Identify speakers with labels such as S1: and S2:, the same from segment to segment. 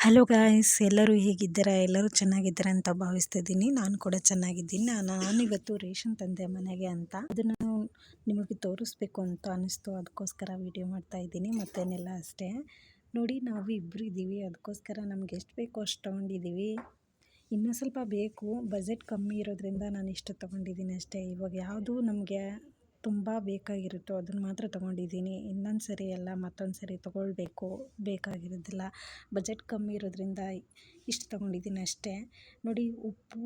S1: Hello guys ಎಲ್ಲರೂ ಹೇಗಿದ್ದೀರಾ? ಎಲ್ಲರೂ ಚೆನ್ನಾಗಿದ್ದೀರಾ ಅಂತ ಭಾವಿಸ್ತಿದ್ದೀನಿ. ನಾನು ಕೂಡ ಚೆನ್ನಾಗಿದ್ದೀನಿ. ನಾನು ನಾನಿವತ್ತು ರೇಷನ್ ತಂದೆ ಮನೆಗೆ ಅಂತ. ಅದನ್ನು ನಿಮಗೆ ತೋರಿಸ್ಬೇಕು ಅಂತ ಅನಿಸ್ತು. ಅದಕ್ಕೋಸ್ಕರ ವಿಡಿಯೋ ಮಾಡ್ತಾ ಇದ್ದೀನಿ. ಮತ್ತೇನೆಲ್ಲ ಅಷ್ಟೇ. ನೋಡಿ, ನಾವು ಇಬ್ಬರು ಇದ್ದೀವಿ. ಅದಕ್ಕೋಸ್ಕರ ನಮ್ಗೆ ಎಷ್ಟು ಬೇಕೋ ಅಷ್ಟು ತೊಗೊಂಡಿದ್ದೀವಿ. ಇನ್ನೂ ಸ್ವಲ್ಪ ಬೇಕು. ಬಜೆಟ್ ಕಮ್ಮಿ ಇರೋದ್ರಿಂದ ನಾನು ಇಷ್ಟು ತೊಗೊಂಡಿದ್ದೀನಿ ಅಷ್ಟೇ. ಇವಾಗ ಯಾವುದು ನಮಗೆ ತುಂಬ ಬೇಕಾಗಿರುತ್ತೋ ಅದನ್ನು ಮಾತ್ರ ತೊಗೊಂಡಿದ್ದೀನಿ. ಇನ್ನೊಂದು ಸರಿ ಎಲ್ಲ ಮತ್ತೊಂದು ಸರಿ ತೊಗೊಳ್ಬೇಕು. ಬೇಕಾಗಿರೋದಿಲ್ಲ. ಬಜೆಟ್ ಕಮ್ಮಿ ಇರೋದ್ರಿಂದ ಇಷ್ಟು ತೊಗೊಂಡಿದ್ದೀನಿ ಅಷ್ಟೇ. ನೋಡಿ, ಉಪ್ಪು,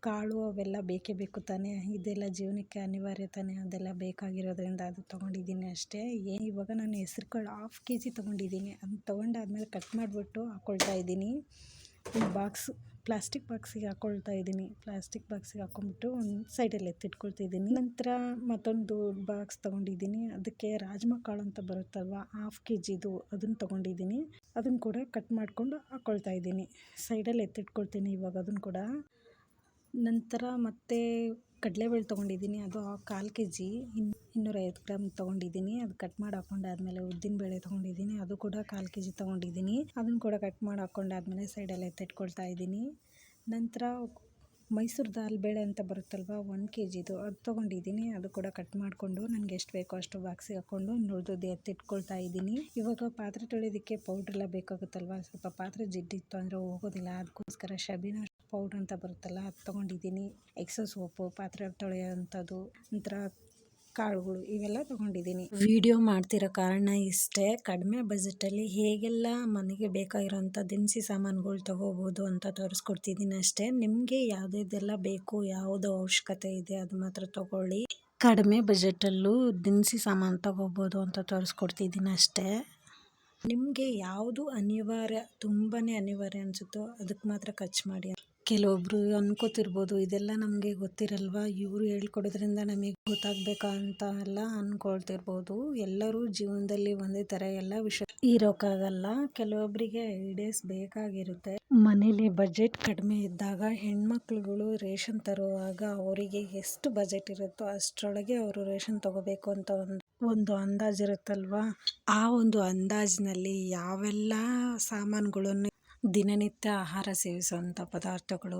S1: ಕಾಳು ಅವೆಲ್ಲ ಬೇಕೇ ಬೇಕು ತಾನೇ. ಇದೆಲ್ಲ ಜೀವನಕ್ಕೆ ಅನಿವಾರ್ಯ ತಾನೇ. ಅದೆಲ್ಲ ಬೇಕಾಗಿರೋದ್ರಿಂದ ಅದು ತೊಗೊಂಡಿದ್ದೀನಿ ಅಷ್ಟೇ. ಏನು ಇವಾಗ ನಾನು ಹೆಸ್ರು ಕಾಳು ಹಾಫ್ ಕೆ ಜಿ ತೊಗೊಂಡಿದ್ದೀನಿ. ಅದನ್ನ ತೊಗೊಂಡಾದ್ಮೇಲೆ ಕಟ್ ಮಾಡಿಬಿಟ್ಟು ಹಾಕ್ಕೊಳ್ತಾ ಇದ್ದೀನಿ. ಬಾಕ್ಸ್, ಪ್ಲಾಸ್ಟಿಕ್ ಬಾಕ್ಸಿಗೆ ಹಾಕ್ಕೊಳ್ತಾ ಇದ್ದೀನಿ. ಪ್ಲಾಸ್ಟಿಕ್ ಬಾಕ್ಸಿಗೆ ಹಾಕ್ಕೊಂಬಿಟ್ಟು ಒಂದು ಸೈಡಲ್ಲಿ ಎತ್ತಿಟ್ಕೊಳ್ತಿದ್ದೀನಿ ನಂತರ ಮತ್ತೊಂದು ಬಾಕ್ಸ್ ತೊಗೊಂಡಿದ್ದೀನಿ. ಅದಕ್ಕೆ ರಾಜ್ಮಾ ಕಾಳು ಅಂತ ಬರುತ್ತಲ್ವ, ಹಾಫ್ ಕೆ ಜಿದು ಅದನ್ನು ತೊಗೊಂಡಿದ್ದೀನಿ. ಅದನ್ನು ಕೂಡ ಕಟ್ ಮಾಡಿಕೊಂಡು ಹಾಕ್ಕೊಳ್ತಾ ಇದ್ದೀನಿ. ಸೈಡಲ್ಲಿ ಎತ್ತಿಟ್ಕೊಳ್ತೀನಿ ಇವಾಗ ಅದನ್ನು ಕೂಡ. ನಂತರ ಮತ್ತೆ ಕಡಲೆಬೇಳೆ ತೊಗೊಂಡಿದ್ದೀನಿ. ಅದು ಕಾಲು ಕೆ ಜಿ ಇನ್ನು ಇನ್ನೂರೈವತ್ತು ಗ್ರಾಮ್ ತೊಗೊಂಡಿದ್ದೀನಿ. ಅದು ಕಟ್ ಮಾಡಿ ಹಾಕೊಂಡಾದ್ಮೇಲೆ ಉದ್ದಿನ ಬೇಳೆ ತೊಗೊಂಡಿದ್ದೀನಿ. ಅದು ಕೂಡ ಕಾಲು ಕೆ ಜಿ ತೊಗೊಂಡಿದ್ದೀನಿ. ಅದನ್ನು ಕೂಡ ಕಟ್ ಮಾಡಿ ಹಾಕೊಂಡಾದ್ಮೇಲೆ ಸೈಡಲ್ಲಿ ಎತ್ತಿಟ್ಕೊಳ್ತಾ ಇದ್ದೀನಿ. ನಂತರ ಮೈಸೂರು ದಾಲ್ ಬೇಳೆ ಅಂತ ಬರುತ್ತಲ್ವ? ಒಂದು ಕೆ ಜಿದು ಅದು ತೊಗೊಂಡಿದ್ದೀನಿ. ಅದು ಕೂಡ ಕಟ್ ಮಾಡಿಕೊಂಡು ನನಗೆ ಎಷ್ಟು ಬೇಕೋ ಅಷ್ಟು ಬಾಕ್ಸಿಗೆ ಹಾಕ್ಕೊಂಡು ಉಳಿದದ್ದು ಎತ್ತಿಟ್ಕೊಳ್ತಾ ಇದ್ದೀನಿ. ಇವಾಗ ಪಾತ್ರೆ ತೊಳೆಯೋದಕ್ಕೆ ಪೌಡ್ರೆಲ್ಲ ಬೇಕಾಗುತ್ತಲ್ವ? ಸ್ವಲ್ಪ ಪಾತ್ರೆ ಜಿಡ್ಡಿತ್ತು ಅಂದರೆ ಹೋಗೋದಿಲ್ಲ. ಅದಕ್ಕೋಸ್ಕರ ಶಬೀನ ಪೌಡ್ರ್ ಅಂತ ಬರುತ್ತಲ್ಲ, ಅದು ತೊಗೊಂಡಿದ್ದೀನಿ. ಎಕ್ಸೋ ಸೋಪು ಪಾತ್ರೆ ತೊಳೆಯೋವಂಥದ್ದು. ನಂತರ ಕಾಳುಗಳು ಇವೆಲ್ಲ ತಗೊಂಡಿದ್ದೀನಿ. ವಿಡಿಯೋ ಮಾಡ್ತಿರೋ ಕಾರಣ ಇಷ್ಟೇ. ಕಡಿಮೆ ಬಜೆಟಲ್ಲಿ ಹೇಗೆಲ್ಲ ಮನೆಗೆ ಬೇಕಾಗಿರೋಂಥ ದಿನಸಿ ಸಾಮಾನುಗಳು ತಗೋಬೋದು ಅಂತ ತೋರಿಸ್ಕೊಡ್ತಿದ್ದೀನಿ ಅಷ್ಟೇ. ನಿಮಗೆ ಯಾವುದೆಲ್ಲ ಬೇಕು, ಯಾವುದು ಅವಶ್ಯಕತೆ ಇದೆ ಅದು ಮಾತ್ರ ತಗೊಳ್ಳಿ. ಕಡಿಮೆ ಬಜೆಟಲ್ಲೂ ದಿನಸಿ ಸಾಮಾನು ತಗೋಬೋದು ಅಂತ ತೋರಿಸ್ಕೊಡ್ತಿದ್ದೀನಿ ಅಷ್ಟೇ. ನಿಮಗೆ ಯಾವುದು ಅನಿವಾರ್ಯ ತುಂಬಾ ಅನಿವಾರ್ಯ ಅನಿಸುತ್ತೋ ಅದಕ್ಕೆ ಮಾತ್ರ ಖರ್ಚು ಮಾಡಿ. ಕೆಲವೊಬ್ಬರು ಅನ್ಕೋತಿರ್ಬೋದು, ಇದೆಲ್ಲ ನಮಗೆ ಗೊತ್ತಿರಲ್ವ? ಇವರು ಹೇಳ್ಕೊಡೋದ್ರಿಂದ ನಮಗೆ ಗೊತ್ತಾಗಬೇಕಾ ಅಂತ ಎಲ್ಲ ಅಂದ್ಕೊಳ್ತಿರ್ಬೋದು ಎಲ್ಲರೂ ಜೀವನದಲ್ಲಿ ಒಂದೇ ಥರ ಎಲ್ಲ ವಿಷಯ ಇರೋಕ್ಕಾಗಲ್ಲ ಕೆಲವೊಬ್ಬರಿಗೆ ಐಡಿಯಾಸ್ ಬೇಕಾಗಿರುತ್ತೆ. ಮನೇಲಿ ಬಜೆಟ್ ಕಡಿಮೆ ಇದ್ದಾಗ ಹೆಣ್ಮಕ್ಳುಗಳು ರೇಷನ್ ತರುವಾಗ ಅವರಿಗೆ ಎಷ್ಟು ಬಜೆಟ್ ಇರುತ್ತೋ ಅಷ್ಟರೊಳಗೆ ಅವರು ರೇಷನ್ ತಗೋಬೇಕು ಅಂತ ಒಂದು ಒಂದು ಅಂದಾಜಿರುತ್ತಲ್ವ ಆ ಒಂದು ಅಂದಾಜಿನಲ್ಲಿ ಯಾವೆಲ್ಲ ಸಾಮಾನುಗಳನ್ನು ದಿನನಿತ್ಯ ಆಹಾರ ಸೇವಿಸುವಂಥ ಪದಾರ್ಥಗಳು,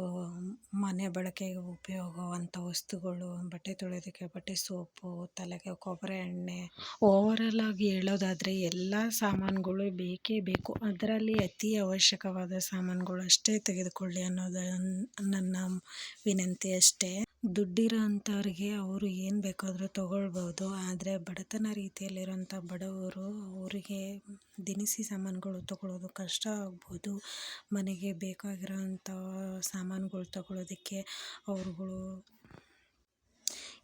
S1: ಮನೆ ಬಳಕೆಗೆ ಉಪಯೋಗವಂಥ ವಸ್ತುಗಳು, ಬಟ್ಟೆ ತೊಳೆಯೋದಕ್ಕೆ ಬಟ್ಟೆ ಸೋಪು, ತಲೆಗೆ ಕೊಬ್ಬರಿ ಎಣ್ಣೆ ಆಗಿ ಹೇಳೋದಾದರೆ ಎಲ್ಲ ಸಾಮಾನುಗಳು ಬೇಕೇ ಬೇಕು. ಅದರಲ್ಲಿ ಅತಿ ಅವಶ್ಯಕವಾದ ಸಾಮಾನುಗಳು ಅಷ್ಟೇ ತೆಗೆದುಕೊಳ್ಳಿ ಅನ್ನೋದು ನನ್ನ ವಿನಂತಿ ಅಷ್ಟೇ. ದುಡ್ಡಿರೋ ಅಂಥವ್ರಿಗೆ ಅವರು ಏನು ಬೇಕಾದರೂ ತೊಗೊಳ್ಬೋದು. ಆದರೆ ಬಡತನ ರೀತಿಯಲ್ಲಿರೋಂಥ ಬಡವರು ಅವರಿಗೆ ದಿನಸಿ ಸಾಮಾನುಗಳು ತೊಗೊಳ್ಳೋದು ಕಷ್ಟ ಆಗ್ಬೋದು. ಮನೆಗೆ ಬೇಕಾಗಿರೋಂಥ ಸಾಮಾನುಗಳು ತೊಗೊಳ್ಳೋದಕ್ಕೆ ಅವ್ರುಗಳು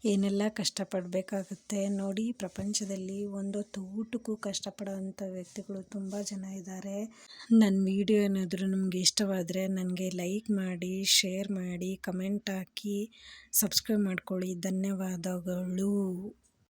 S1: ಏನೆಲ್ಲ ಕಷ್ಟಪಡಬೇಕಾಗುತ್ತೆ ನೋಡಿ ಪ್ರಪಂಚದಲ್ಲಿ ಒಂದೊತ್ತು ಊಟಕ್ಕೂ ಕಷ್ಟಪಡೋವಂಥ ವ್ಯಕ್ತಿಗಳು ತುಂಬ ಜನ ಇದ್ದಾರೆ. ನನ್ನ ವಿಡಿಯೋ ಏನಾದರೂ ನಿಮಗೆ ಇಷ್ಟವಾದರೆ ನನಗೆ ಲೈಕ್ ಮಾಡಿ, ಶೇರ್ ಮಾಡಿ, ಕಮೆಂಟ್ ಹಾಕಿ, ಸಬ್ಸ್ಕ್ರೈಬ್ ಮಾಡ್ಕೊಳ್ಳಿ. ಧನ್ಯವಾದಗಳು.